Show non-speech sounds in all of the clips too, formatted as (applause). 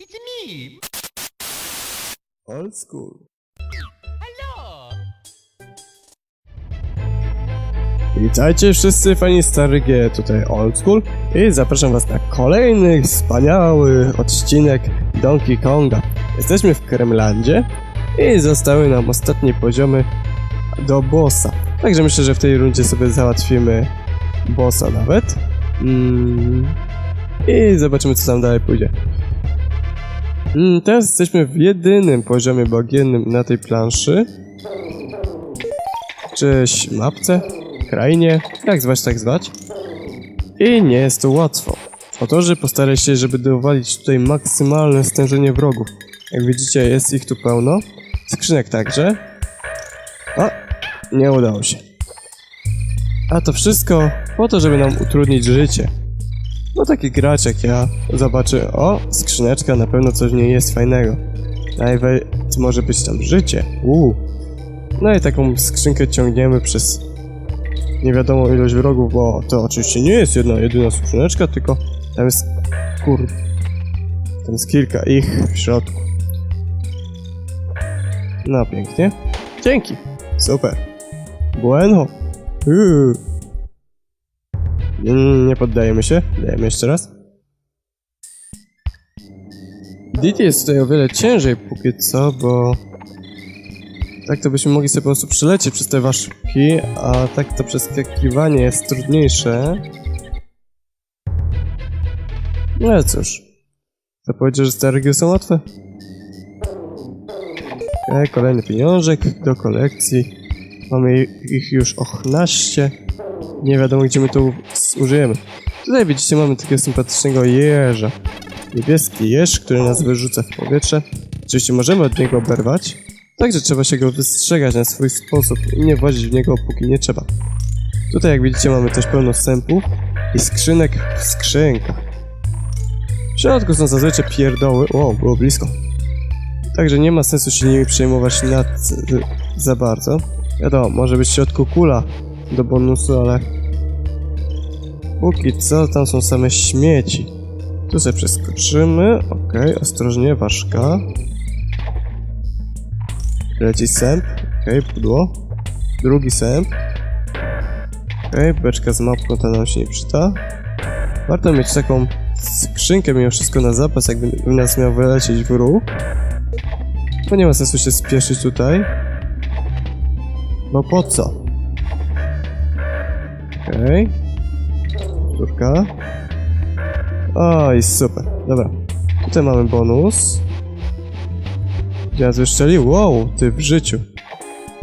It's me. Old school. Hello. Witajcie wszyscy fani Stary G, tutaj Old School i zapraszam was na kolejny wspaniały odcinek Donkey Konga. Jesteśmy w Kremlandzie i zostały nam ostatnie poziomy do bossa. Także myślę, że w tej rundzie sobie załatwimy bossa nawet. Mm. I zobaczymy co tam dalej pójdzie. Mm, teraz jesteśmy w jedynym poziomie bagiennym na tej planszy. Cześć mapce krainie, jak zwać, tak zwać. I nie jest to łatwo. Autorzy postarali się, żeby dowalić tutaj maksymalne stężenie wrogów. Jak widzicie, jest ich tu pełno. Skrzynek także. A, nie udało się. A to wszystko po to, żeby nam utrudnić życie. No taki gracz jak ja zobaczy, o, skrzyneczka, na pewno coś w niej jest fajnego. Nawet może być tam życie. Uuu. No i taką skrzynkę ciągniemy przez nie wiadomo ilość wrogów, bo to oczywiście nie jest jedna, jedyna skrzyneczka, tylko tam jest kur... Tam jest kilka ich w środku. No pięknie. Dzięki. Super. Bueno. Uuu. Mm, nie poddajemy się. Dajemy jeszcze raz. Didi jest tutaj o wiele ciężej póki co, bo tak to byśmy mogli sobie po prostu przelecieć przez te ważki, a tak to przeskakiwanie jest trudniejsze. No ale cóż. To powiedzieć, że strategie są łatwe? Okej, kolejny pieniążek do kolekcji. Mamy ich już 18. Nie wiadomo, gdzie my to użyjemy. Tutaj widzicie, mamy takiego sympatycznego jeża. Niebieski jeż, który nas wyrzuca w powietrze. Oczywiście możemy od niego oberwać, Także trzeba się go wystrzegać na swój sposób i nie włazić w niego póki nie trzeba. Tutaj jak widzicie mamy też pełno sępów i skrzynek w skrzynkach. W środku są zazwyczaj pierdoły, o, było blisko. Także nie ma sensu się nimi przejmować nad, za bardzo. Wiadomo, może być w środku kula do bonusu, ale póki co tam są same śmieci. Tu sobie przeskoczymy, okej, ostrożnie, ważka. Leci sęp. Okay, pudło. Drugi sęp. Okay, beczka z mapką ta nam się nie przyda. Warto mieć taką skrzynkę mimo wszystko na zapas, jakby nas miał wylecieć w ruch. Bo nie ma sensu się spieszyć tutaj. No po co? Okej. Okay. Turka. Oj, super. Dobra. Tutaj mamy bonus. Ja zeszczelił, wow, ty w życiu.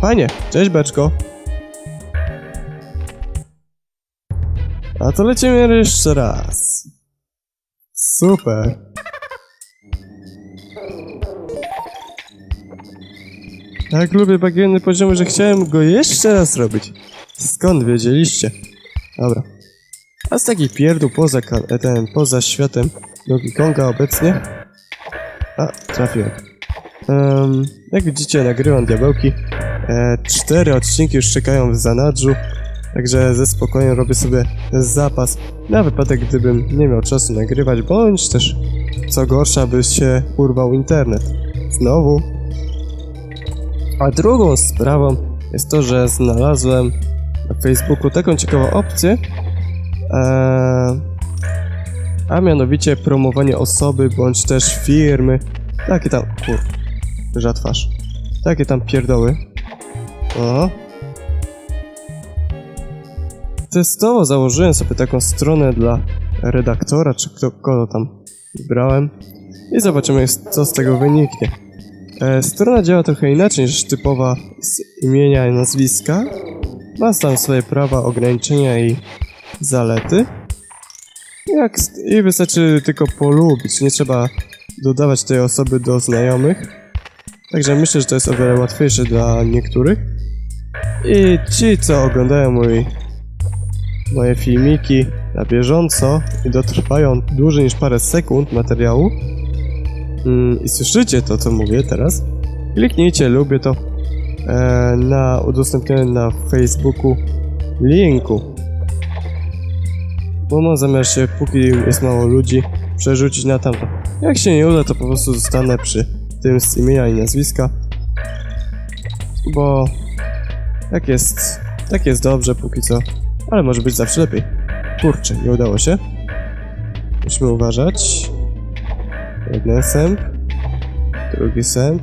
Fajnie, cześć beczko. A to lecimy jeszcze raz. Super. Tak lubię bagienny poziomy, że chciałem go jeszcze raz robić. Skąd wiedzieliście? Dobra. A z takich pierdół poza, ka- ten, poza światem Donkey Konga obecnie... A, trafiłem. Um, jak widzicie, nagrywam diabełki. E, cztery odcinki już czekają w zanadrzu, także ze spokojem robię sobie zapas na wypadek, gdybym nie miał czasu nagrywać, bądź też, co gorsza, by się urwał internet. Znowu. A drugą sprawą jest to, że znalazłem na Facebooku taką ciekawą opcję, e, a mianowicie promowanie osoby bądź też firmy. Takie tam, kur, Ża twarz. Takie tam pierdoły. O. Testowo założyłem sobie taką stronę dla redaktora, czy kto, kogo tam wybrałem. I zobaczymy, co z tego wyniknie. E, strona działa trochę inaczej niż typowa z imienia i nazwiska. Ma tam swoje prawa, ograniczenia i zalety. Jak, I wystarczy tylko polubić, nie trzeba dodawać tej osoby do znajomych. Także myślę, że to jest o wiele łatwiejsze dla niektórych. I ci, co oglądają mój, moje filmiki na bieżąco i dotrwają dłużej niż parę sekund materiału mm, i słyszycie to, co mówię teraz, kliknijcie lubię to na udostępnionym na Facebooku linku. Bo mam zamiar się, póki jest mało ludzi, przerzucić na tamto. Jak się nie uda, to po prostu zostanę przy tym z imienia i nazwiska. Bo tak jest, tak jest dobrze póki co, ale może być zawsze lepiej. Kurczę, nie udało się. Musimy uważać. Jeden sęp, drugi sęp.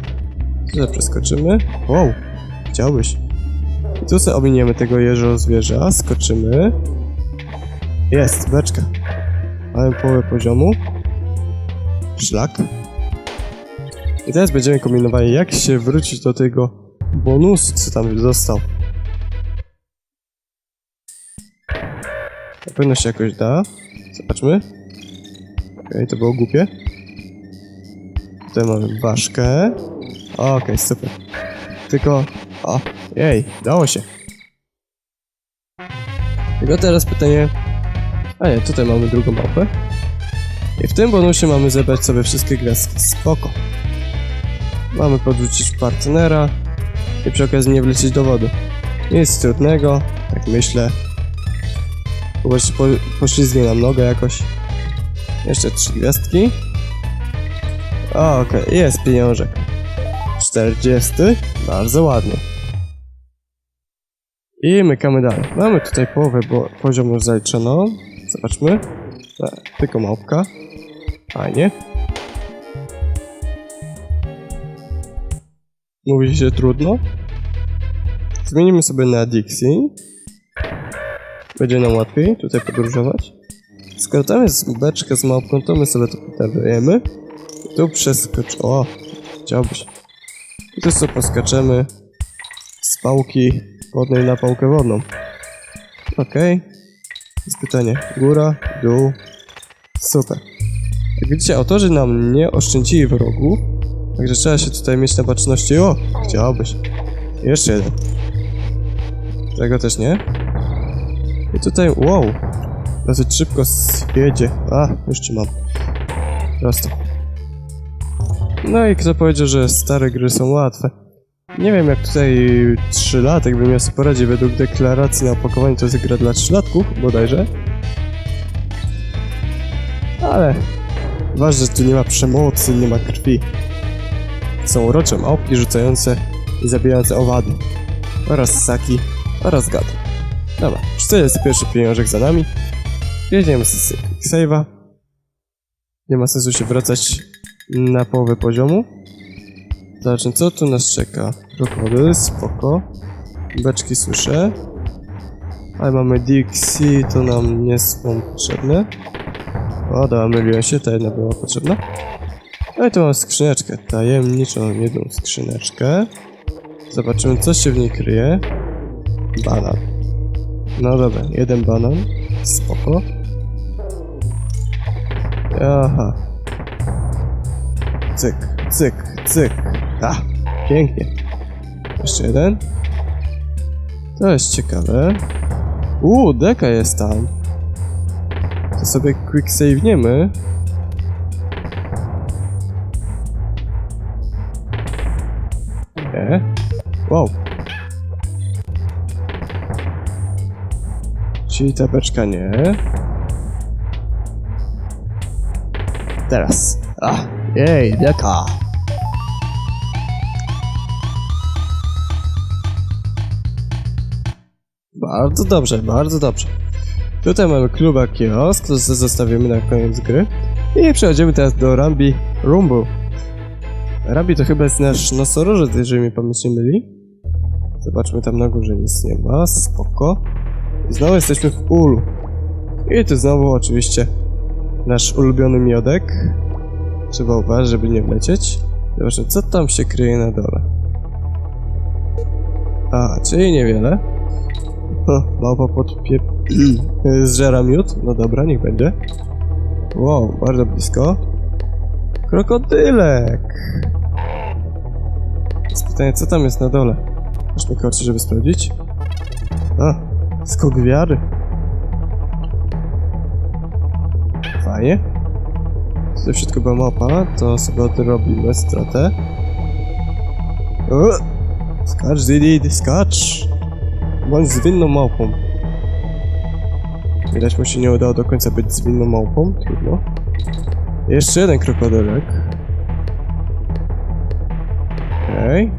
Tutaj przeskoczymy. Wow, chciałbyś. I tu sobie ominiemy tego jeżo zwierza, skoczymy. Jest, beczka. Mamy połowę poziomu. Szlak. I teraz będziemy kombinowali, jak się wrócić do tego bonusu, co tam został. Na pewno się jakoś da. Zobaczmy. Okej, to było głupie. Tutaj mamy ważkę. Okej, super. Tylko... O, jej, dało się. Tylko teraz pytanie... A nie, tutaj mamy drugą mapę. I w tym bonusie mamy zebrać sobie wszystkie gwiazdki. Spoko. Mamy podrzucić partnera i przy okazji nie wlecieć do wody. Nic trudnego, tak myślę. Chyba się po, poślizgnie nam nogę jakoś. Jeszcze trzy gwiazdki. Okej, jest pieniążek. 40. Bardzo ładnie. I mykamy dalej. Mamy tutaj połowę bo poziomu zaliczoną. Zobaczmy. Tak, tylko małpka. Fajnie. Mówi się trudno. Zmienimy sobie na Dixie. Będzie nam łatwiej tutaj podróżować. Skoro tam jest beczka z małpką, to my sobie to podawujemy. I tu przeskocz... O! Chciałbyś. I tu sobie poskaczemy z pałki wodnej na pałkę wodną. Okej. Jest pytanie. Góra, dół. Super. Jak widzicie, autorzy nam nie oszczędzili wrogów, także trzeba się tutaj mieć na baczności. O! Chciałbyś. Jeszcze jeden. Tego też nie. I tutaj, wow! Dosyć szybko jedzie. A, już ci mam. Prosto. No i kto powiedział, że stare gry są łatwe? Nie wiem jak tutaj trzylatek bym miał sobie poradzić według deklaracji na opakowaniu to jest gra dla trzylatków, bodajże. Ale ważne, że tu nie ma przemocy, nie ma krwi. Są urocze małpki rzucające i zabijające owady. Oraz ssaki, oraz gady. Dobra, 41 pieniążek za nami. Jedziemy z save'a. Nie ma sensu się wracać na połowę poziomu. Zobaczmy, co tu nas czeka. Krokodyl, spoko. Beczki słyszę. Ale mamy Dixie, to nam nie są potrzebne. O, dobra, myliłem się, ta jedna była potrzebna. No i tu mam skrzyneczkę, tajemniczą jedną skrzyneczkę. Zobaczymy, co się w niej kryje. Banan. No dobra, jeden banan. Spoko. Aha. Cyk, cyk, cyk. A, pięknie. Jeszcze jeden. To jest ciekawe. Uuu, deka jest tam. To sobie quick save'niemy. Nie. Wow. Czyli ta beczka nie. Teraz. A, jej, deka. Bardzo dobrze, bardzo dobrze. Tutaj mamy kluba kiosk, to zostawimy na koniec gry. I przechodzimy teraz do Rambi Rumble. Rambi to chyba jest nasz nosorożec, jeżeli mi pamięć nie myli. Zobaczmy tam na górze, nic nie ma, spoko. I znowu jesteśmy w ulu. I tu znowu oczywiście nasz ulubiony miodek. Trzeba uważać, żeby nie wlecieć. Zobaczmy, co tam się kryje na dole. A, czyli niewiele. Małpa podpie... (clears throat) zżera miód? No dobra, niech będzie. Wow, bardzo blisko. Krokodylek! Jest pytanie, co tam jest na dole? Weźmy kocie, żeby sprawdzić. A, skok wiary. Fajnie. Tutaj wszystko była mapa, to sobie odrobimy stratę. O! Skacz, Zidid, skacz! Bądź zwinną małpą. Widać mu się nie udało do końca być zwinną małpą, trudno. Jeszcze jeden krokodylek. Okej.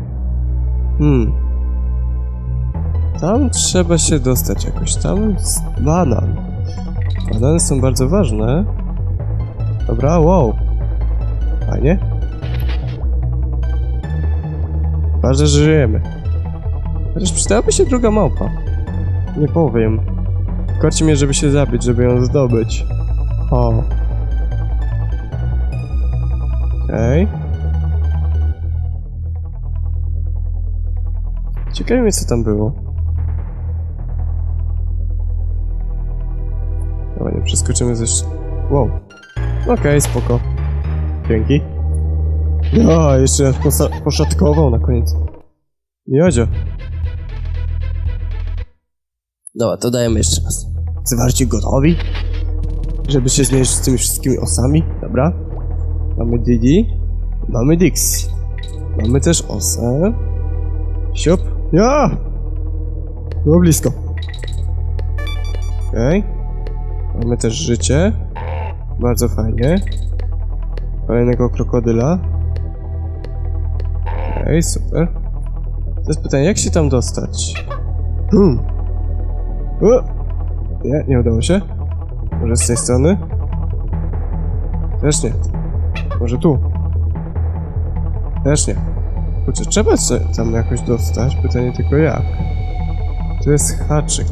Hmm. Tam trzeba się dostać jakoś. Tam jest banan. Banany są bardzo ważne. Dobra, wow. Fajnie. Ważne, że żyjemy. Chociaż przydałaby się druga małpa. Nie powiem. Korci mnie, żeby się zabić, żeby ją zdobyć. O. Okej. Ciekawi mnie, co tam było. Dobra, nie przeskoczymy ze... Wow. Okej, spoko. Dzięki. No, jeszcze nas poszatkował na koniec. Miodzio. Dobra, to dajemy jeszcze raz. Zwarci gotowi? Żeby się zmierzyć z tymi wszystkimi osami? Dobra. Mamy Didi. Mamy Dixie. Mamy też osę. Siup. Ja! Było blisko. Okej. Mamy też życie. Bardzo fajnie. Kolejnego krokodyla. Okej, super. To jest pytanie, jak się tam dostać? Hmm. O! Nie, nie udało się. Może z tej strony? Też nie. Może tu? Też nie. Kurczę, trzeba się tam jakoś dostać. Pytanie tylko jak. Tu jest haczyk.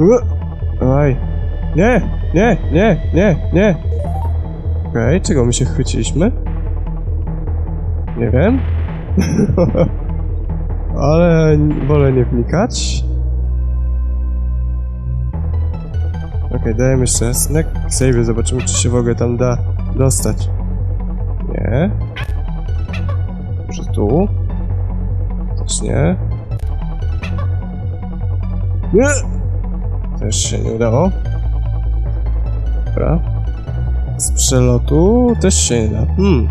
O! Oj. Nie! Nie! Nie! Nie! Nie! Okej, czego my się chwyciliśmy? Nie wiem. (laughs) Ale wolę nie wnikać. Okej, dajemy jeszcze raz. Na save zobaczymy, czy się w ogóle tam da dostać. Nie. Może tu? Też nie. Nie! Też się nie udało. Dobra. Z przelotu też się nie da. Hmm.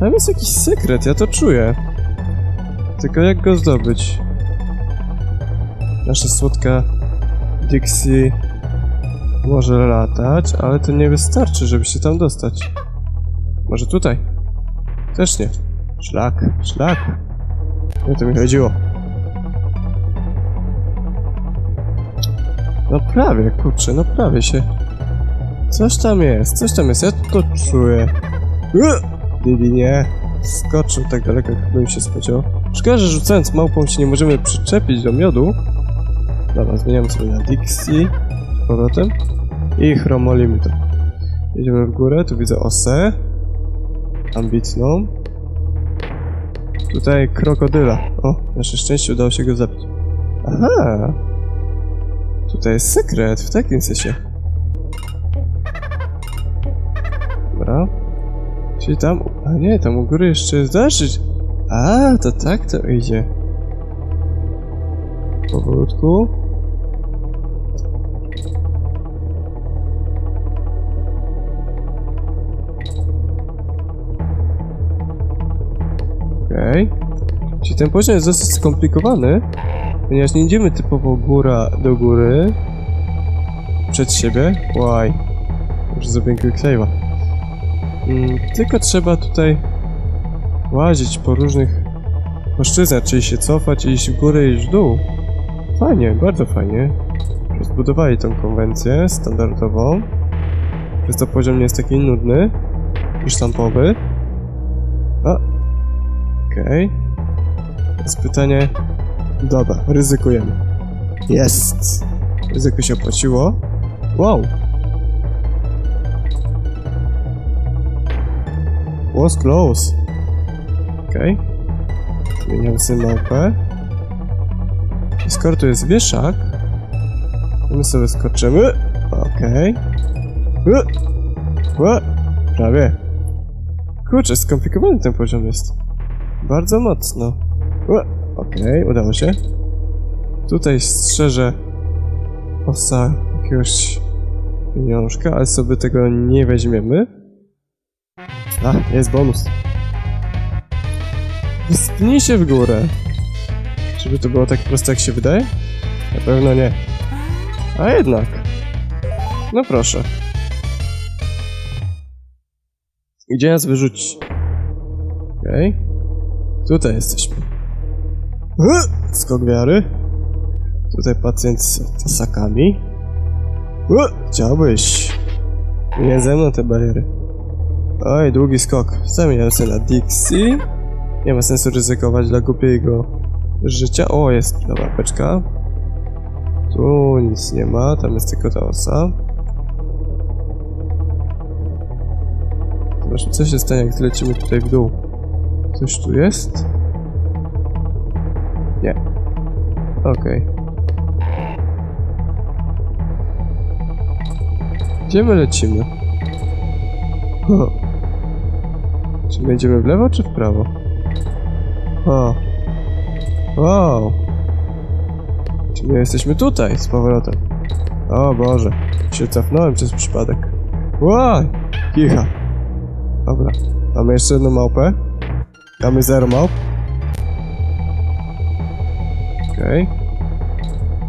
Tam jest jakiś sekret, ja to czuję. Tylko jak go zdobyć? Nasza słodka Dixie może latać, ale to nie wystarczy, żeby się tam dostać. Może tutaj? Też nie. Szlak, szlak. Nie to mi chodziło. No prawie, kurczę, no prawie się. Coś tam jest, coś tam jest, ja to czuję. Didi nie. Skoczył tak daleko, jak bym się spodziewał. Szkoda, że rzucając małpą się nie możemy przyczepić do miodu. Dobra, zmieniamy sobie na Dixie. Powrotem. I chromolimy to. Jedziemy w górę, tu widzę osę. Ambitną. Tutaj krokodyla. O, nasze szczęście udało się go zabić. Aha! Tutaj jest sekret, w takim sensie. Dobra. Czyli tam... A nie, tam u góry jeszcze jest dalszy... A, to tak to idzie. Powolutku. Ten poziom jest dosyć skomplikowany, ponieważ nie idziemy typowo góra do góry przed siebie. Łaj. Może zrobię quicksave'a. Mm, tylko trzeba tutaj łazić po różnych płaszczyznach, czyli się cofać, iść w górę, iść w dół. Fajnie, bardzo fajnie. Zbudowali tą konwencję standardową. Przez to poziom nie jest taki nudny i sztampowy. A. Okej. Jest pytanie... Dobra, ryzykujemy. Jest! Ryzyko się opłaciło. Wow! Was close. Okej. Zmieniam sobie mapę. I skoro tu jest wieszak, my sobie skoczymy. Okej. Okay. Prawie. Kurczę, skomplikowany ten poziom jest. Bardzo mocno. Okej, udało się. Tutaj strzeże osa jakiegoś pieniążka, ale sobie tego nie weźmiemy. A, jest bonus. Wspnij się w górę. Żeby to było tak proste, jak się wydaje? Na pewno nie. A jednak. No proszę. Gdzie nas wyrzucić? Okej. Tutaj jesteśmy. Skok wiary. Tutaj pacjent z tasakami. Chciałbyś. Nie ze mną te bariery. Oj, długi skok. Zamieniam się na Dixie. Nie ma sensu ryzykować dla głupiego życia. O, jest dobra beczka. Tu nic nie ma, tam jest tylko ta osa. Zobaczmy, co się stanie, jak zlecimy tutaj w dół. Coś tu jest? Nie. Okej. Gdzie my lecimy? O. Czy będziemy w lewo, czy w prawo? O. Wow. Czy my jesteśmy tutaj z powrotem? O Boże. Się cofnąłem przez przypadek. Łaj! Kicha. Dobra. Mamy jeszcze jedną małpę. Mamy zero małp. Okej.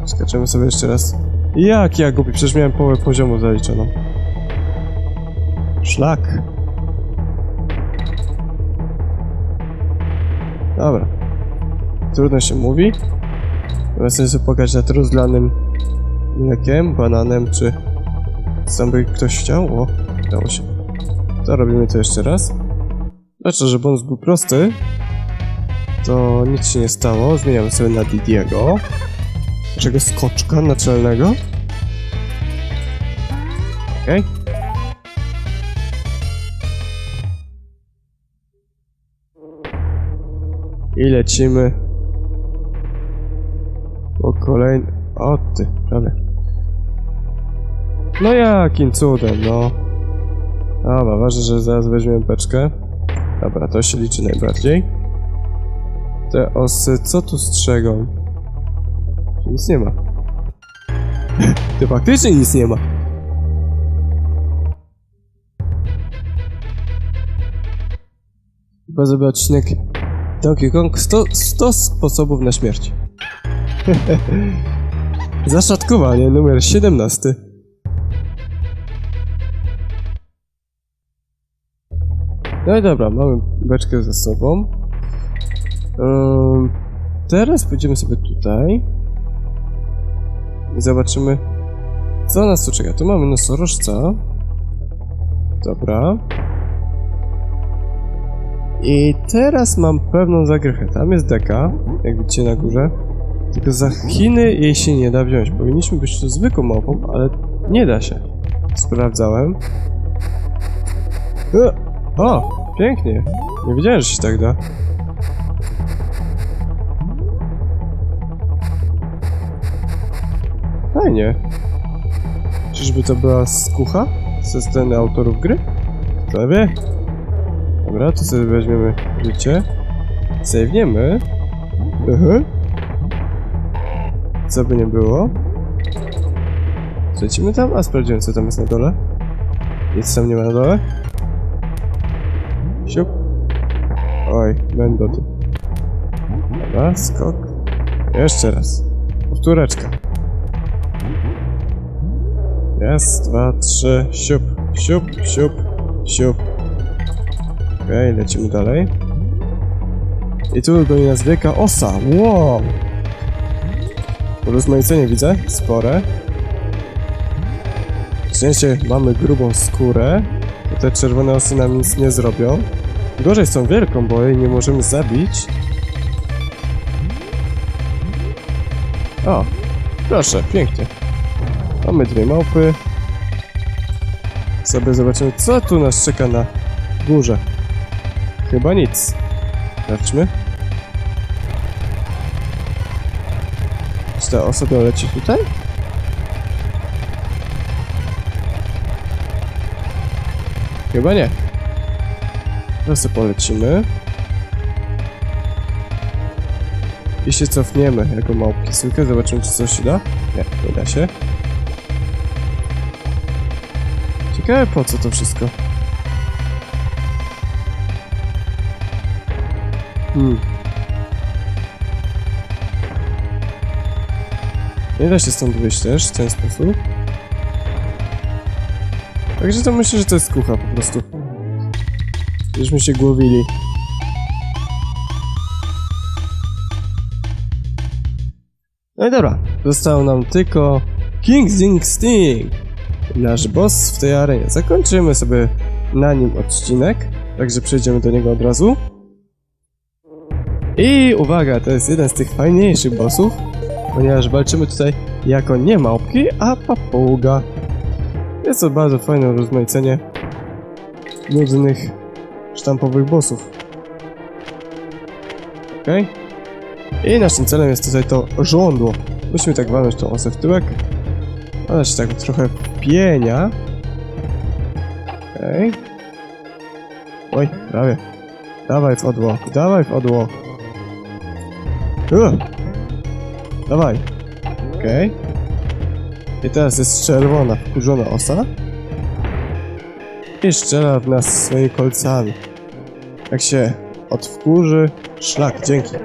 Skaczemy sobie jeszcze raz. Jak ja głupi, przecież miałem połowę poziomu zaliczoną. Szlak. Dobra. Trudno się mówi. Sobie sobie pokazać nad rozlanym mlekiem, bananem, czy sam by ktoś chciał? O, udało się. To robimy to jeszcze raz. Znaczy, że bonus był prosty, to nic się nie stało. Zmieniamy sobie na Didiego. Naszego skoczka naczelnego. Okej. I lecimy po kolejny... O ty, prawie. No jakim cudem, no. Dobra, ważne, że zaraz weźmiemy beczkę. Dobra, to się liczy najbardziej. Te osy, co tu strzegą? Nic nie ma. (laughs) Ty faktycznie nic nie ma. Chyba zrobię odcinek Donkey Kong 100, 100 sposobów na śmierć. (laughs) Zaszatkowanie numer 17. No i dobra, mamy beczkę ze sobą. Teraz pójdziemy sobie tutaj. I zobaczymy, co nas tu czeka. Tu mamy nosorożca. Dobra. I teraz mam pewną zagrechę. Tam jest deka, jak widzicie na górze. Tylko za Chiny jej się nie da wziąć. Powinniśmy być tu zwykłą małpą, ale nie da się. Sprawdzałem. E, O, pięknie. Nie wiedziałem, że się tak da. Fajnie. Czyżby to była skucha? Ze sceny autorów gry? Kto wie? Dobra, tu sobie weźmiemy życie. Save'niemy. Mhm. Co by nie było. Lecimy tam? A sprawdziłem co tam jest na dole. Nic tam nie ma na dole. Siup. Oj, będę tu. Dobra, skok. Jeszcze raz. Powtóreczka. Raz, dwa, trzy, siup, siup, siup, siup. Okej, lecimy dalej. I tu goni nas wielka osa. Wow! Rozmaicenie widzę, spore. Szczęście mamy grubą skórę, to te czerwone osy nam nic nie zrobią. Gorzej tą wielką, bo jej nie możemy zabić. O, proszę, pięknie. Mamy dwie małpy. Sobie zobaczymy, co tu nas czeka na górze. Chyba nic. Sprawdźmy. Czy ta osoba leci tutaj? Chyba nie. Teraz polecimy. I się cofniemy jako małpki zwykle. Zobaczymy, czy coś się da. Nie, nie da się. Ciekawe po co to wszystko. Hmm. Nie da się stąd wyjść też w ten sposób. Także to myślę, że to jest kucha po prostu. Żeśmy się głowili. No i dobra, został nam tylko King Zing Sting. Nasz boss w tej arenie. Zakończymy sobie na nim odcinek, także przejdziemy do niego od razu. I uwaga, to jest jeden z tych fajniejszych bossów, ponieważ walczymy tutaj jako nie małpki, a papuga. Jest to bardzo fajne rozmaicenie nudnych, sztampowych bossów. Okej. I naszym celem jest tutaj to żądło. Musimy tak walnąć tą osę w tyłek. Ona się tak trochę pienia. Okej. Oj, prawie. Dawaj w odłok, dawaj w odłok. Uh. Dawaj. Okej. I teraz jest czerwona, wkurzona osa. I strzela w nas swoimi kolcami. Jak się odwkurzy, szlak, dzięki.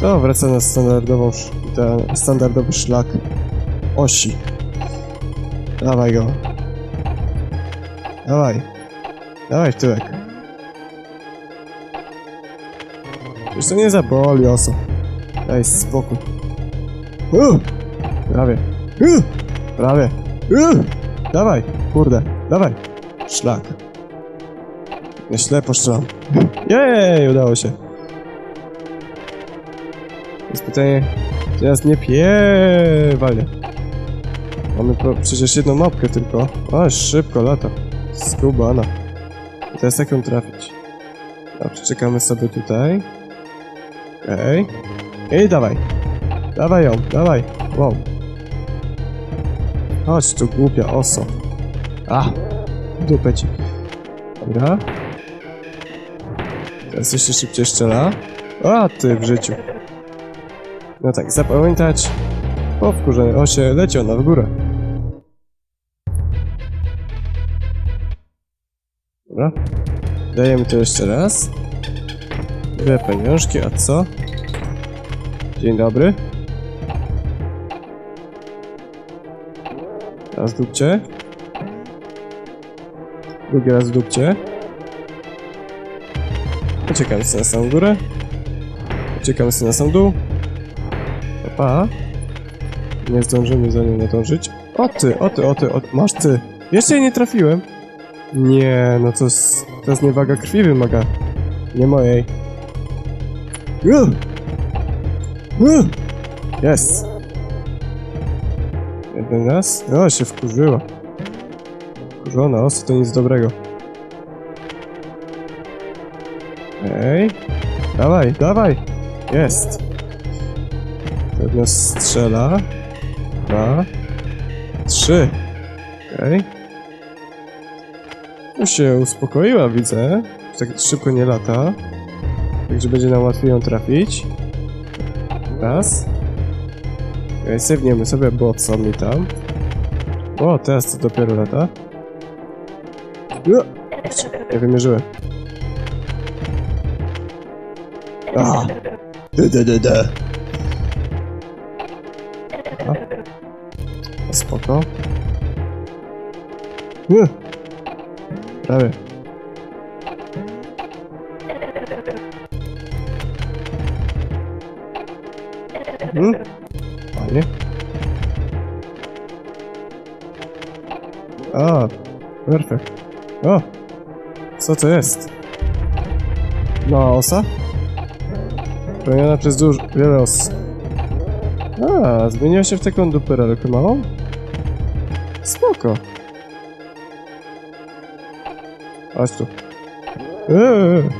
To wraca na standardową, standardowy szlak osi. Dawaj go. Dawaj. Dawaj w tyłek. Już to nie zaboli oso. Daj spokój. Uh! Prawie. Uh! Prawie. Uh! Dawaj, kurde, dawaj. Szlak. Na ślepo strzelam. Jej, udało się. Jest pytanie, teraz nie piewalnie. Mamy przecież jedną mapkę tylko. O, szybko lata. Skubana. I teraz jak ją trafić? Dobrze, czekamy sobie tutaj. Okej. I dawaj. Dawaj ją, dawaj. Wow. Chodź tu, głupia oso. A, dupę ci. Dobra. Teraz jeszcze szybciej strzela. A, ty w życiu. No tak, zapamiętać. Po wkurzeniu osie leci ona w górę. Dobra. Dajemy to jeszcze raz. Dwie pieniążki, a co? Dzień dobry. Raz dupcie. Drugi raz dupcie. Uciekamy sobie na samą górę. Uciekamy sobie na sam dół. Opa. Nie zdążymy za nią nadążyć. O ty, o ty, o ty, o ty. Masz ty. Jeszcze jej nie trafiłem. Nie, no to jest, to jest niewaga krwi wymaga. Nie mojej. Jest. Jeden raz. O, się wkurzyła. Wkurzona, osy to nic dobrego. Ej. Dawaj, dawaj. Jest. Pewno strzela. Dwa. Trzy. Okej. Już się uspokoiła, widzę. Tak szybko nie lata. Także będzie nam łatwiej ją trafić. Raz. Sewniemy sobie, bo co mi tam. O, teraz to dopiero lata. Nie wymierzyłem. A! De, de, de. A. Spoko. Nie. Prawie. Hmm? Fajnie. A, perfekt. O! Co to jest? Mała osa? Pełniona przez duż... wiele os. A, zmieniła się w taką duperelkę małą? Spoko. Chodź tu. Eee.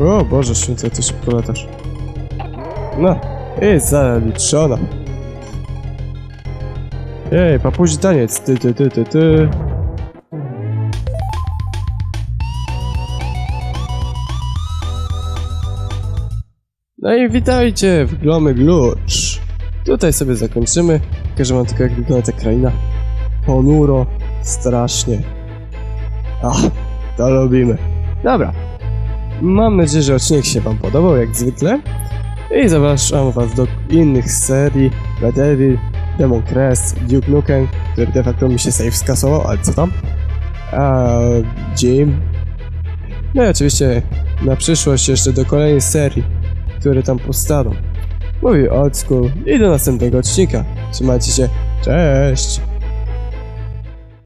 O Boże święty, ty szybko latasz. No, i zaliczona. Ej, papuzi taniec, ty, ty, ty, ty, ty. No i witajcie w Glomy Glucz. Tutaj sobie zakończymy. Pokażę wam tylko jak wygląda ta kraina. Ponuro, strasznie. Ach, to. Dobra. Mam nadzieję, że odcinek się wam podobał, jak zwykle. I zapraszam was do innych serii. Red Devil, Demon Crest, Duke Nukem, który de facto mi się save skasował, ale co tam? Jim. No i oczywiście na przyszłość jeszcze do kolejnej serii, które tam powstaną. Mówi Old School i do następnego odcinka. Trzymajcie się, cześć!